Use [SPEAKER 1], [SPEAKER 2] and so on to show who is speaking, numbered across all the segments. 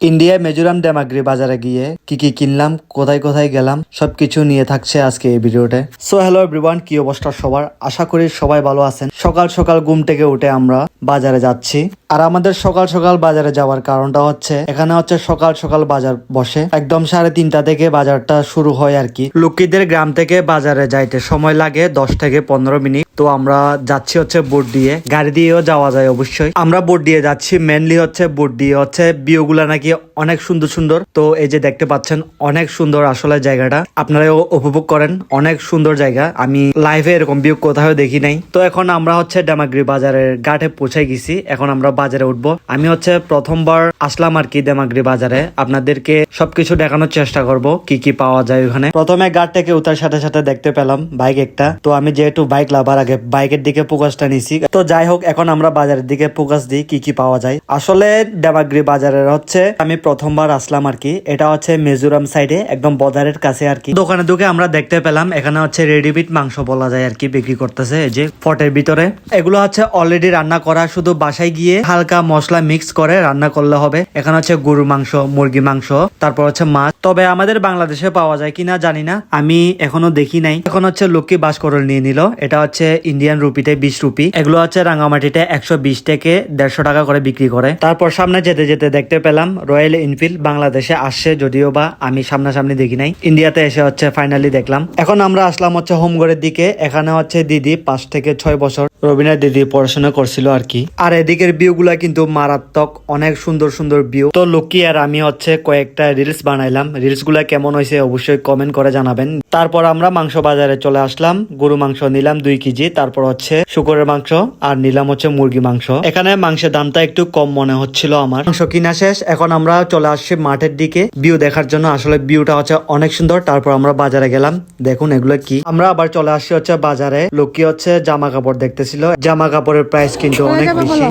[SPEAKER 1] ইন্ডিয়ায় মিজোরাম ডেমাগ্রি বাজারে গিয়ে কি কি কিনলাম, কোথায় কোথায় গেলাম, সবকিছু নিয়ে থাকছে আজকে এই ভিডিওতে। সো হ্যালো এভরিওয়ান কি অবস্থা সবার? আশা করি সবাই ভালো আছেন। সকাল সকাল ঘুম থেকে উঠে আমরা বাজারে যাচ্ছি। আর আমাদের সকাল সকাল বাজারে যাওয়ার কারণটা হচ্ছে, এখানে হচ্ছে সকাল সকাল বাজার বসে। একদম সাড়ে তিনটা থেকে বাজারটা শুরু হয় আর কি। লক্ষ্মীদের গ্রাম থেকে বাজারে যাইতে সময় লাগে দশ থেকে পনেরো মিনিট। তো আমরা যাচ্ছি হচ্ছে বোট দিয়ে। গাড়ি দিয়েও যাওয়া যায় অবশ্যই। আমরা বোট দিয়ে যাচ্ছি মেনলি হচ্ছে বোট দিয়ে। হচ্ছে বিয়েগুলা নাকি অনেক সুন্দর সুন্দর। তো এই যে দেখতে পাচ্ছেন, অনেক সুন্দর আসলে জায়গাটা। আপনারাও উপভোগ করেন, অনেক সুন্দর জায়গা। আমি লাইভে এরকম ভিউ কোথাও দেখি নাই। তো এখন আমরা হচ্ছে ডেমাগ্রি বাজারের ঘাটে পৌঁছে গেছি। এখন আমরা বাজারে উঠবো। আমি হচ্ছে প্রথমবার আসলাম আর কি ডেমাগ্রি বাজারে। আপনাদেরকে সবকিছু দেখানোর চেষ্টা করব, কি কি পাওয়া যায় ওখানে। প্রথমে ঘাট থেকে উঠার সাথে সাথে দেখতে পেলাম বাইক একটা। তো আমি যেহেতু বাইক লাভার আগে বাইকের দিকে ফোকাসটা নিছি। তো যাই হোক, এখন আমরা বাজারের দিকে ফোকাস দিই, কি কি পাওয়া যায়। আসলে ডেমাগ্রি বাজারের হচ্ছে, আমি প্রথমবার আসলাম আর কি। এটা হচ্ছে মিজোরাম সাইডে, একদম বদারের কাছে আর কি। দোকানে ঢুকে আমরা দেখতে পেলাম, এখানে হচ্ছে রেডিমেড মাংস বলা যায় আর কি, বিক্রি করতেছে এই যে ফটের ভিতরে। এগুলো হচ্ছে অলরেডি রান্না করা, শুধু বাসায় গিয়ে হালকা মশলা মিক্স করে রান্না করলে হবে। এখানে হচ্ছে গরু মাংস মুরগি মাংস, তারপর হচ্ছে মাছ। তবে আমাদের বাংলাদেশে পাওয়া যায় কিনা জানি না, আমি এখনও দেখি নাই। এখন হচ্ছে লক্ষ্মী বাসকরল নিয়ে নিল, এটা হচ্ছে ইন্ডিয়ান রুপিতে বিশ রুপি এগুলো হচ্ছে রাঙামাটিতে একশো বিশ থেকে দেড়শো টাকা করে বিক্রি করে। তারপর সামনে যেতে যেতে দেখতে পেলাম রয়্যাল এনফিল্ড বাংলাদেশে আসছে যদিও বা আমি সামনাসামনি দেখি নাই। ইন্ডিয়াতে এসে হচ্ছে ফাইনালি দেখলাম। এখন আমরা আসলাম হচ্ছে হোমগড়ের দিকে। এখানে হচ্ছে দিদি পাঁচ থেকে ছয় বছর। রবিনা দিদি পড়াশোনা করছিল আর কি। আর এদিকের ভিউ গুলা কিন্তু মারাত্মক, অনেক সুন্দর সুন্দর ভিউ তো লক্ষ্মী আর আমি হচ্ছে কয়েকটা রিলস বানাইলাম। রিলসগুলা কেমন হয়েছে অবশ্যই কমেন্ট করে জানাবেন। তারপর আমরা মাংস বাজারে চলে আসলাম। গরু মাংস নিলাম দুই কেজি। তারপর হচ্ছে শুকরের মাংস আর নিলাম হচ্ছে মুরগি মাংস। এখানে মাংসের দামটা একটু কম মনে হচ্ছিল আমার। মাংস কিনা শেষ। এখন আমরা চলে আসছি মাঠের দিকে। ভিউ দেখার জন্য আসলে ভিউটা হচ্ছে অনেক সুন্দর। তারপর আমরা বাজারে গেলাম। দেখুন এগুলো কি। আমরা আবার চলে আসছি হচ্ছে বাজারে। লক্ষ্মী হচ্ছে জামা কাপড় দেখতেছিল। জামা কাপড়ের প্রাইস কিন্তু অনেক বেশি।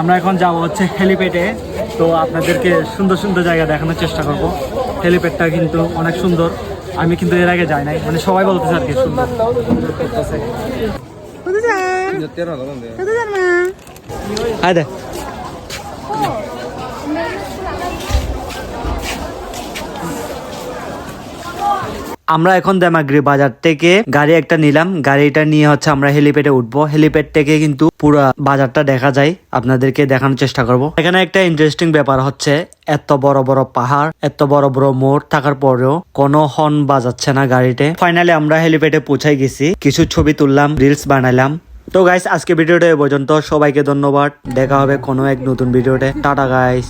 [SPEAKER 1] আমরা এখন যাব হচ্ছে হেলিপ্যাডে তো আপনাদেরকে সুন্দর সুন্দর জায়গা দেখানোর চেষ্টা করব। হেলিপ্যাডটা কিন্তু অনেক সুন্দর। আমি কিন্তু এর আগে যাই নাই। মানে সবাই বলতেছে আর কি সুন্দর। করতেছে হায় দে আমরা এখন দেমাগ্রি বাজার থেকে গাড়ি একটা নিলাম। গাড়িটা নিয়ে হচ্ছে আমরা হেলিপ্যাডে উঠবো। হেলিপ্যাড থেকে কিন্তু পুরো বাজারটা দেখা যায়। আপনাদেরকে দেখানোর চেষ্টা করব। এখানে একটা ইন্টারেস্টিং ব্যাপার হচ্ছে, এত বড় বড় পাহাড়, এত বড় বড় মোড় থাকার পরেও কোনো হর্ন বাজাচ্ছে না গাড়িতে। ফাইনালি আমরা হেলিপ্যাডে পৌঁছাই গেছি। কিছু ছবি তুললাম রিলস বানাইলাম। তো গাইস আজকে ভিডিওটা এ পর্যন্ত। সবাইকে ধন্যবাদ। দেখা হবে কোনো এক নতুন ভিডিওতে। Tata guys